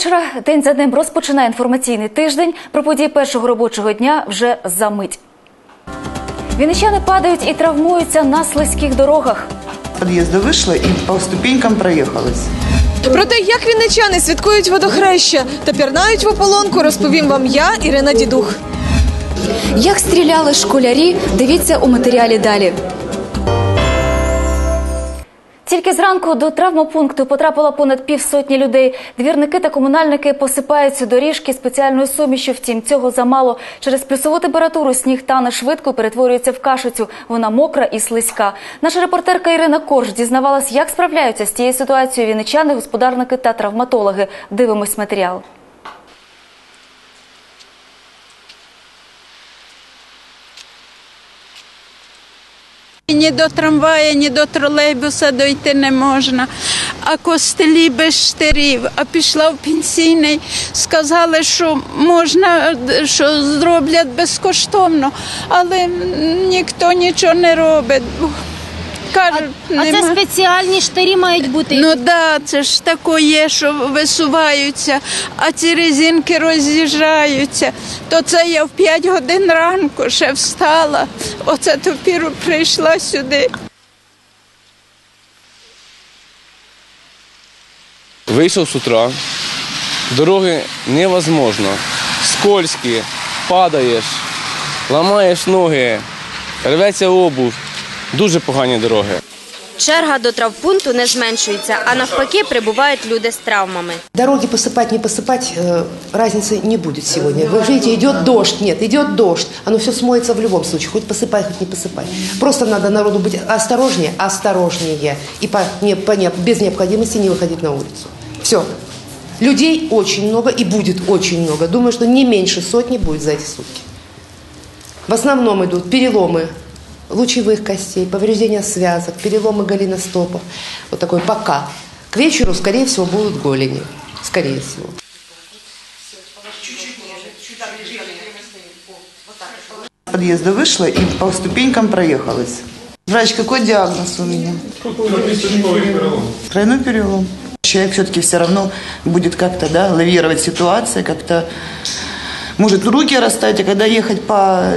вечора. День за днем розпочинає інформаційний тиждень. Про події першого робочого дня вже за мить. Вінничани падають і травмуються на слизьких дорогах. подъезда вышла и по ступенькам проехалась. Про те, як вінничани святкують водохреща та пірнають в ополонку, розповім вам я, Ірина Дідух. Як стріляли школярі, дивіться у матеріалі далі. Тільки зранку до травмопункту потрапило понад півсотні людей. Двірники та комунальники посипають цю доріжки спеціальною сумішю. Втім, цього замало. Через плюсову температуру сніг тане швидко перетворюється в кашицю. Вона мокра і слизька. Наша репортерка Ірина Корж дізнавалась, як справляються з цією ситуацією віничани, господарники та травматологи. Дивимось матеріал. Ні до трамвая, ні до тролейбуса дойти не можна. А костелі без штирів. А пішла в пенсійний, сказали, що можна, що зроблять безкоштовно, але ніхто нічого не робить. Кажуть, А це спеціальні штирі мають бути. Ну да, це ж тако є, що висуваються, а ці резинки роз'їжджаються. То це я в 5 годин ранку ще встала. Оце тепер прийшла сюди. Вийшов з утра, дороги невозможно. Скользкі, падаєш, ламаєш ноги, рветься обув. Дуже погані дороги. Черга до травпункту не зменшується, а навпаки прибувають люди з травмами. Дороги посыпать, не посыпать, э, разницы не будет сегодня. Вы видите, идет дождь, нет, идет дождь. Оно все смоется в любом случае, хоть посыпай, хоть не посыпай. Просто надо народу быть осторожнее, осторожнее. И по, не, по, не- без необходимости не выходить на улицу. Все. Людей очень много и будет очень много. Думаю, что не меньше сотни будет за эти сутки. В основном идут переломы Лучевых костей, повреждения связок, переломы голеностопов. Вот такой пока. К вечеру, скорее всего, будут голени. Скорее всего. Подъезда вышла и по ступенькам проехалась. Врач, какой диагноз у меня? Тройной перелом. Человек все-таки все равно будет как-то да, лавировать ситуации, как-то может руки расставить, а когда ехать по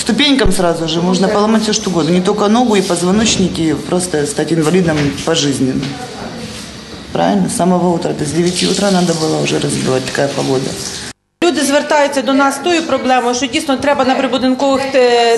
ступенькам сразу же, можно поломать все что угодно. Не только ногу и позвоночники, просто стать инвалидом пожизненно. Правильно? С самого утра, то с 9 утра надо было уже разбивать, такая погода. Люди звертаються до нас з тою проблемою, що дійсно треба на прибудинкових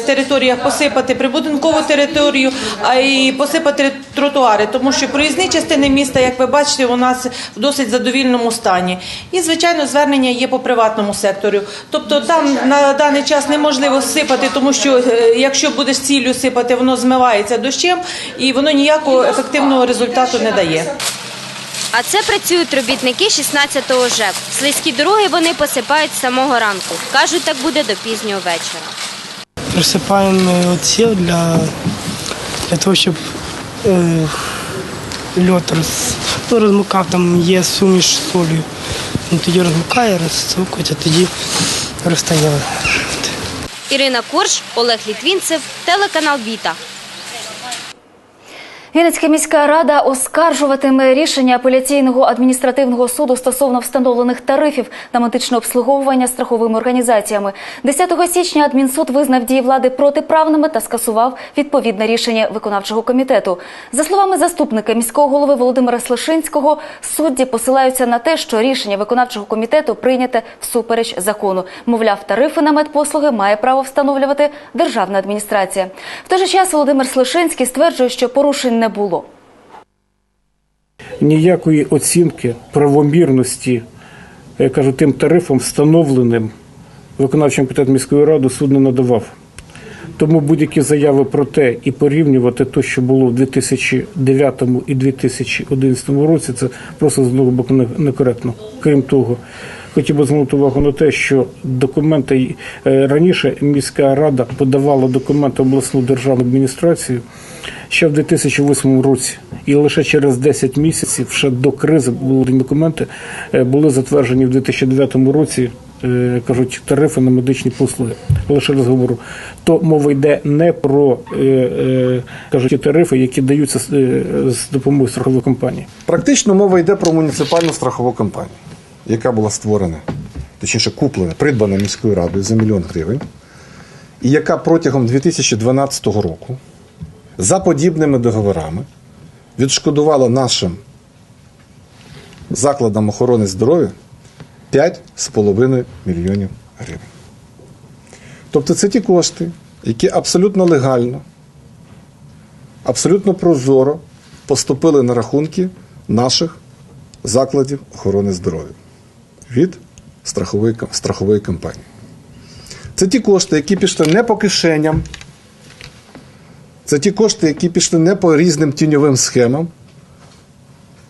територіях посипати прибудинкову територію, а й посипати тротуари, тому що проїзні частини міста, як ви бачите, у нас в досить задовільному стані. І звичайно, звернення є по приватному сектору. Тобто там на даний час неможливо сипати, тому що е, якщо будеш ціллю сипати, воно змивається дощем і воно ніякого ефективного результату не дає. А це працюють робітники 16-го ЖЕК. Слизькі дороги вони посипають з самого ранку. Кажуть, так буде до пізнього вечора. Присипаємо оціл для, для того, щоб е, льот роз, ну, розмукав, там є суміш з солью. Він тоді розмукає, розсукується, тоді розтає. Ірина Корж, Олег Літвінцев, телеканал Віта. Вінницька міська рада оскаржуватиме рішення апеляційного адміністративного суду стосовно встановлених тарифів на медичне обслуговування страховими організаціями. 10 січня адмінсуд визнав дії влади протиправними та скасував відповідне рішення виконавчого комітету. За словами заступника міського голови Володимира Слишинського, судді посилаються на те, що рішення виконавчого комітету прийняте всупереч закону. Мовляв, тарифи на медпослуги має право встановлювати державна адміністрація. В той же час Володимир Слишинський стверджує, що порушень не було. ніякої оцінки правомірності, я кажу, тим тарифам, встановленим виконавчим комітетом міської ради, суд не надавав. Тому будь-які заяви про те і порівнювати те, що було в 2009 і 2011 році, це просто з одного боку не- некоректно. Крім того, хотів би звернути увагу на те, що документи е, раніше міська рада подавала документи обласну державну адміністрацію ще в 2008 році, і лише через 10 місяців, ще до кризи, були документи, е, були затверджені в 2009 році. е, Кажуть, тарифи на медичні послуги. Лише раз говорю, то мова йде не про кажуть, ті тарифи, які даються з допомогою страхової компанії. Практично мова йде про муніципальну страхову компанію. Яка була створена, точніше куплена, придбана міською радою за мільйон гривень, і яка протягом 2012 року за подібними договорами відшкодувала нашим закладам охорони здоров'я 5,5 мільйонів гривень. Тобто це ті кошти, які абсолютно легально, абсолютно прозоро поступили на рахунки наших закладів охорони здоров'я від страхової, страхової компанії. Це ті кошти, які пішли не по кишеням, це ті кошти, які пішли не по різним тіньовим схемам,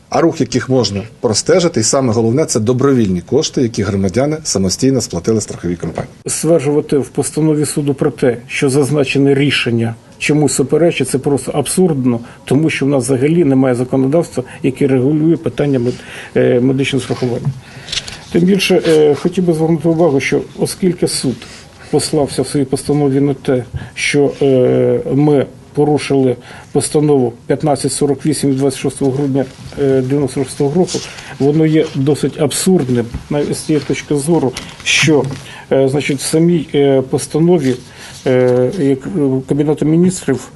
а рух яких можна простежити, і саме головне це добровільні кошти, які громадяни самостійно сплатили страховій компанії. Стверджувати в постанові суду про те, що зазначене рішення чомусь суперечить, це просто абсурдно, тому що в нас взагалі немає законодавства, яке регулює питання е, медичного страхування. Тим більше е, хотів би звернути увагу, що оскільки суд послався в своїй постанові на те, що е, ми порушили постанову 1548 від 26 грудня 96 року, воно є досить абсурдним навіть з тієї точки зору, що е, значить, в самій е, постанові е, е, Кабінету міністрів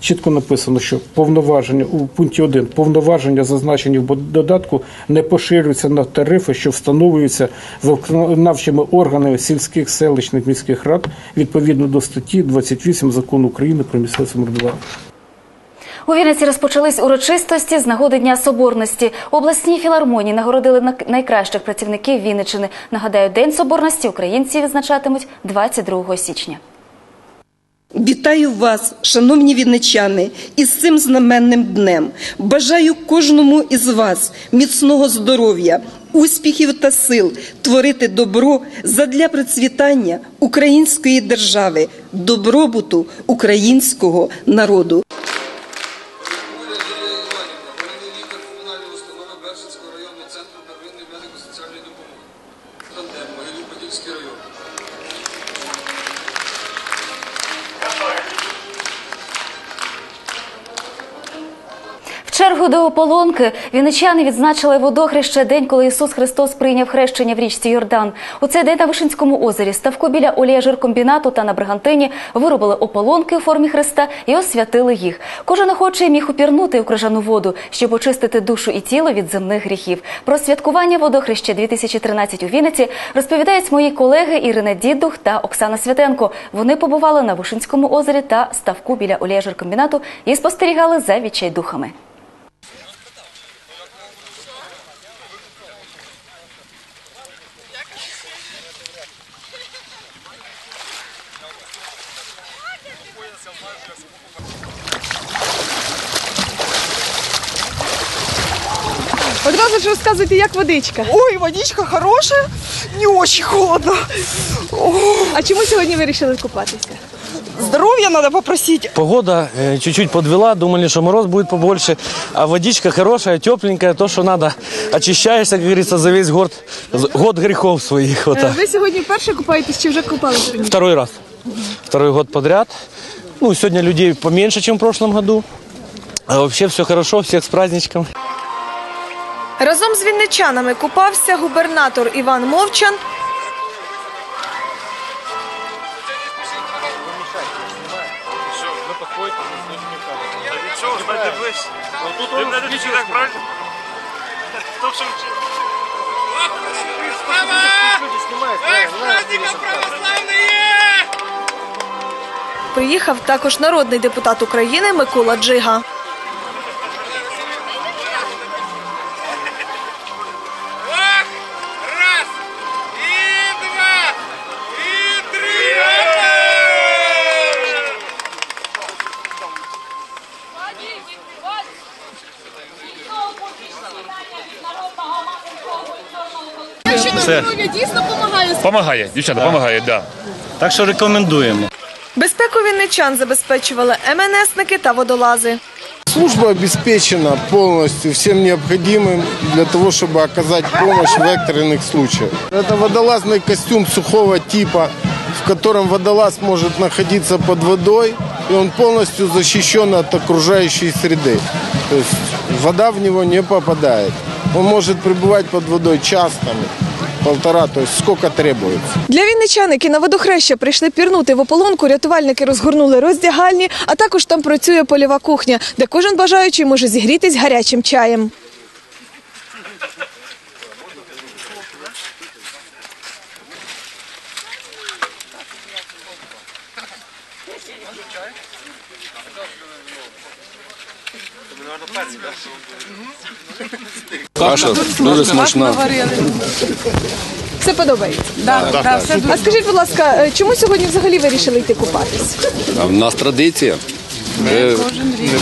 чітко написано, що повноваження у пункті 1 повноваження, зазначені в додатку, не поширюються на тарифи, що встановлюються виконавчими органами сільських селищних міських рад відповідно до статті 28 закону України про місцеве самоврядування. У Вінниці розпочались урочистості з нагоди Дня Соборності. Обласній філармонії нагородили на- найкращих працівників Вінничини. Нагадаю, День Соборності українці відзначатимуть 22 січня. Вітаю вас, шановні вінничани, із цим знаменним днем. Бажаю кожному із вас міцного здоров'я, успіхів та сил творити добро задля процвітання української держави, добробуту українського народу. В чергу до ополонки вінничани відзначили водохреще день, коли Ісус Христос прийняв хрещення в річці Йордан. У цей день на Вишинському озері ставку біля оліяжиркомбінату та на Бригантині виробили ополонки у формі хреста і освятили їх. Кожен охочий міг упірнути у крижану воду, щоб очистити душу і тіло від земних гріхів. Про святкування водохреща 2013 у Вінниці розповідають мої колеги Ірина Дідух та Оксана Святенко. Вони побували на Вишинському озері та ставку біля оліяжиркомбінату і спостерігали за відчайдухами. Одразу ж розказуйте, як водичка. Ой, водичка хорошая, не очень холодно. А чому сьогодні вирішили купатися? Здоровья надо попросить. Погода э, чуть-чуть подвела, думали, что мороз будет побольше, а водичка хорошая, тепленькая, то, что надо. Очищаешься, как говорится, за весь год, з- год грехов своих. Вот Е. Ви сьогодні вперше купаєтесь чи вже купалися? Второй раз. Второй год подряд. Ну, сегодня людей поменьше, чем в прошлом году. А вообще все хорошо, всех с праздничком. Разом з вінничанами купався губернатор Іван Мовчан. Приїхав також народний депутат України Микола Джига. Це дійсно допомагає. допомагає, дівчата, допомагає, да. Так що рекомендуємо. Безпеку вінничан забезпечували МНСники та водолази. Служба обеспечена полностью всем необходимым для того, чтобы оказать помощь в экстренных случаях. Это водолазный костюм сухого типа, в котором водолаз может находиться под водой, и он полностью защищен от окружающей среды. То есть вода в него не попадает. Он может пребывать под водой час, там, полтора, то есть сколько требуется. Для вінничан, які на водохреща прийшли пірнути в ополонку, рятувальники розгорнули роздягальні, а також там працює польова кухня, де кожен бажаючий може зігрітись гарячим чаєм. Каша дуже смачна. Все подобається. Да, да, да, все А скажіть, будь ласка, е, чому сьогодні взагалі вирішили йти купатись? А в нас традиція. Е,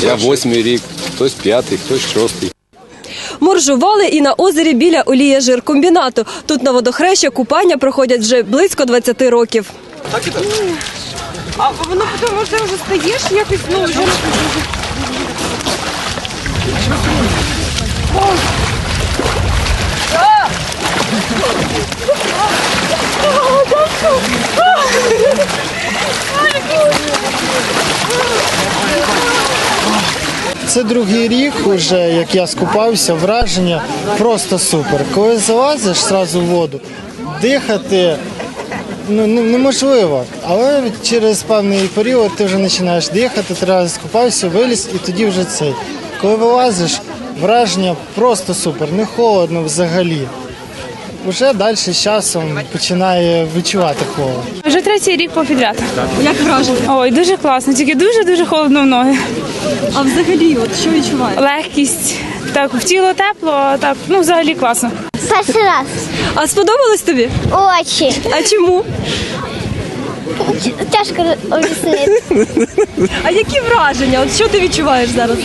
Я восьмий рік, хтось п'ятий, хтось шостий. Моржували і на озері біля олія жиркомбінату. Тут на водохреща купання проходять вже близько 20 років. А воно потім може вже стаєш якось, ну вже. Це другий рік, уже як я скупався, враження просто супер. Коли залазиш одразу в воду, дихати ну, неможливо. Але через певний період ти вже починаєш дихати, ти раз скупався, виліз і тоді вже цей. Коли вилазиш, враження просто супер, не холодно взагалі. Уже далі з часом починає відчувати холод. Вже третій рік попідряд. Як враження? Ой, дуже класно, тільки дуже-дуже холодно в ноги. А взагалі, от що відчуваєш? Легкість. Так, в тіло тепло, так, ну взагалі класно. Перший раз. А сподобалось тобі? Очень. А чому? Тяжко об'яснити. А які враження? От що ти відчуваєш зараз?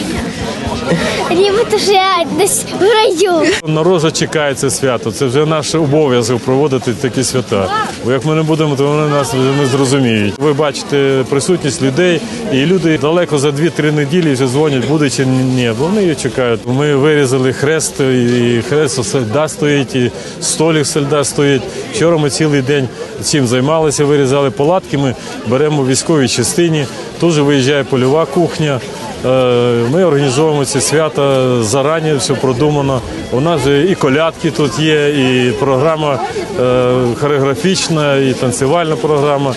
Ніби що я десь в раю. Народ вже чекає це свято. Це вже наш обов'язок проводити такі свята. Бо як ми не будемо, то вони нас вже не зрозуміють. Ви бачите присутність людей, і люди далеко за 2-3 неділі вже дзвонять, буде чи ні. Бо вони її чекають. Ми вирізали хрест, і хрест сельда стоїть, і столик сельда стоїть. Вчора ми цілий день цим займалися, вирізали палатки. Ми беремо в військовій частині. Тут виїжджає польова кухня. Е, Ми організовуємо ці свята зарані, все продумано. У нас і колядки тут є, і програма е, хореографічна, і танцювальна програма.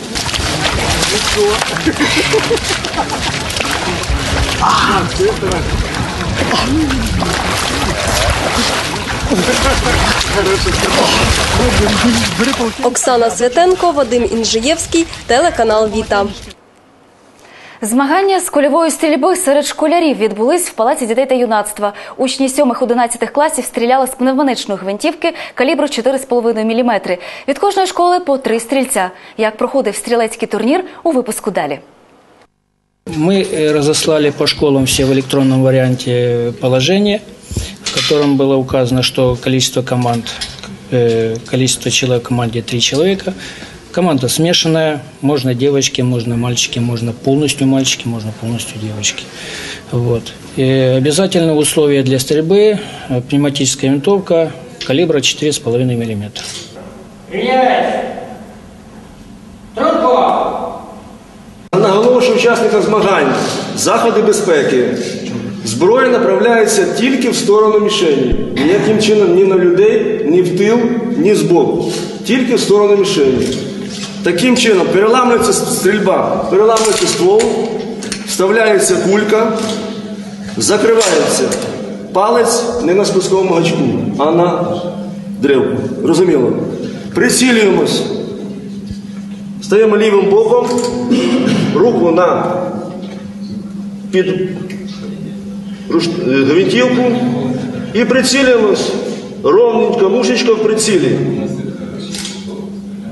Оксана Святенко, Вадим Інжиєвський, телеканал Віта. Змагання з кульової стрільби серед школярів відбулись в Палаці дітей та юнацтва. Учні 7-11 класів стріляли з пневматичної гвинтівки калібру 4,5 мм. Від кожної школи по три стрільця. Як проходив стрілецький турнір у випуску далі. Мы э, разослали по школам все в электронном варианте положение, в котором было указано, что количество команд, э, количество человек в команде три человека. Команда смешанная, можно девочки, можно мальчики, можно полностью мальчики, можно полностью девочки. Вот. И обязательно условия для стрельбы э, пневматическая винтовка калибра 4,5 мм. Наголошую учасникам змагань. Заходи безпеки. Зброя направляється тільки в сторону мішені. Ніяким чином ні на людей, ні в тил, ні збоку. Тільки в сторону мішені. Таким чином переламується стрільба, переламується ствол, вставляється кулька, закривається палець не на спусковому гачку, а на дрелку. Розуміло? Прицілюємось. Стаємо лівим боком, руку на під гвинтівку і прицілюємось ровненько, мушечка в прицілі.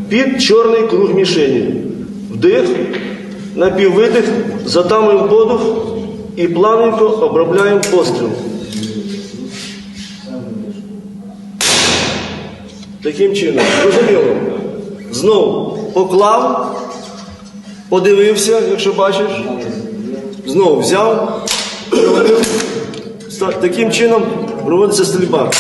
Під чорний круг мішені. Вдих, напіввидих, затамуємо подух і плавненько обробляємо постріл. Таким чином, зрозуміло. Знову поклав, подивився, якщо бачиш, знову взяв, Таким чином проводиться стрільба.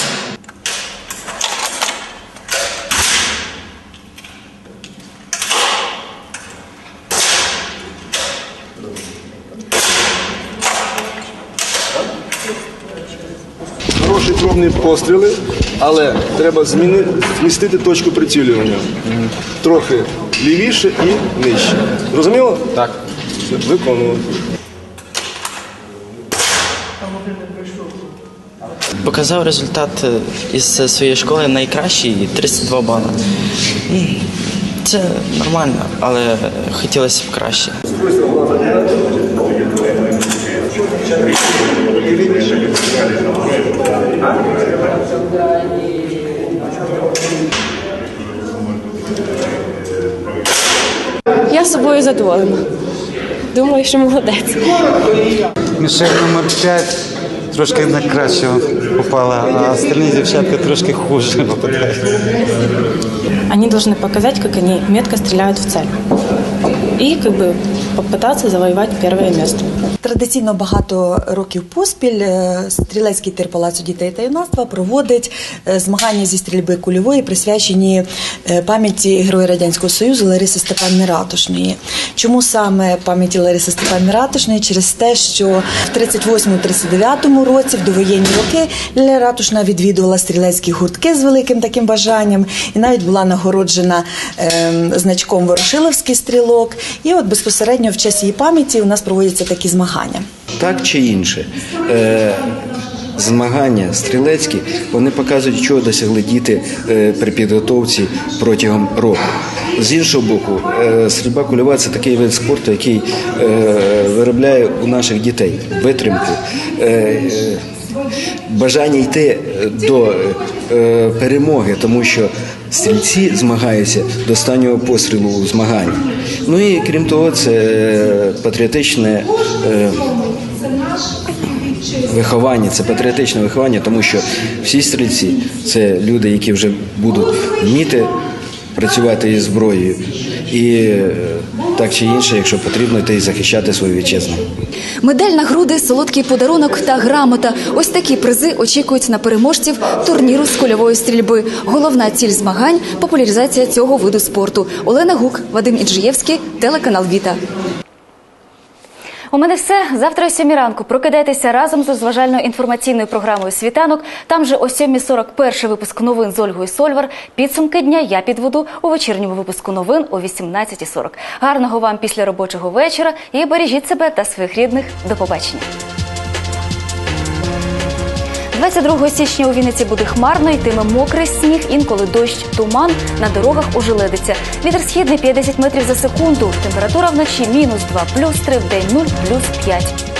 Хороший постріли, але треба змістити точку прицілювання. Трохи лівіше і нижче. Зрозуміло? Так. Виконуємо. Показав результат е, із своєї школи найкращий 32 бали. Це нормально, але хотілося б краще. Я собою задоволена. Думаю, що молодець. Мішель номер 5 трошки на краще попала, а остальні дівчатка трошки хуже попадають. Они должны показать, как они метко стреляют в цель. И как бы попытаться завоевать первое место. Традиційно багато років поспіль е, стрілецький тир Палацу дітей та юнацтва проводить е, змагання зі стрільби кульової, присвячені е, пам'яті Героя Радянського Союзу Лариси Степанни Ратушної. Чому саме пам'яті Лариси Степанни Ратушної? Через те, що в 38-39 році, в довоєнні роки, Ліля Ратушна відвідувала стрілецькі гуртки з великим таким бажанням і навіть була нагороджена е, значком Ворошиловський стрілок. І от безпосередньо в честь її пам'яті у нас проводяться такі змагання. Так чи інше, е, змагання стрілецькі вони показують, чого досягли діти е, при підготовці протягом року. З іншого боку, е, стрільба кульова це такий вид спорту, який е, виробляє у наших дітей витримку. Е, е, Бажання йти до е, перемоги, тому що стрільці змагаються до останнього пострілу у змаганні. Ну і крім того, це е, патріотичне е, виховання, це патріотичне виховання, тому що всі стрільці це люди, які вже будуть вміти працювати із зброєю. І е, так чи інше, якщо потрібно, йти і захищати свою вітчизну. Медаль на груди, солодкий подарунок та грамота. Ось такі призи очікують на переможців турніру з кульової стрільби. Головна ціль змагань популяризація цього виду спорту. Олена Гук, Вадим Іджиєвський, телеканал Віта. У мене все. Завтра о 7 ранку прокидайтеся разом з розважальною інформаційною програмою Світанок. Там же о 7.40 перший випуск новин з Ольгою Сольвар. Підсумки дня я підведу у вечірньому випуску новин о 18.40. Гарного вам після робочого вечора і бережіть себе та своїх рідних. До побачення. 22 січня у Вінниці буде хмарно, йтиме мокрий сніг, інколи дощ, туман, на дорогах ожеледиться. Вітер східний 50 метрів за секунду. Температура вночі мінус 2, плюс 3, в день 0, плюс 5.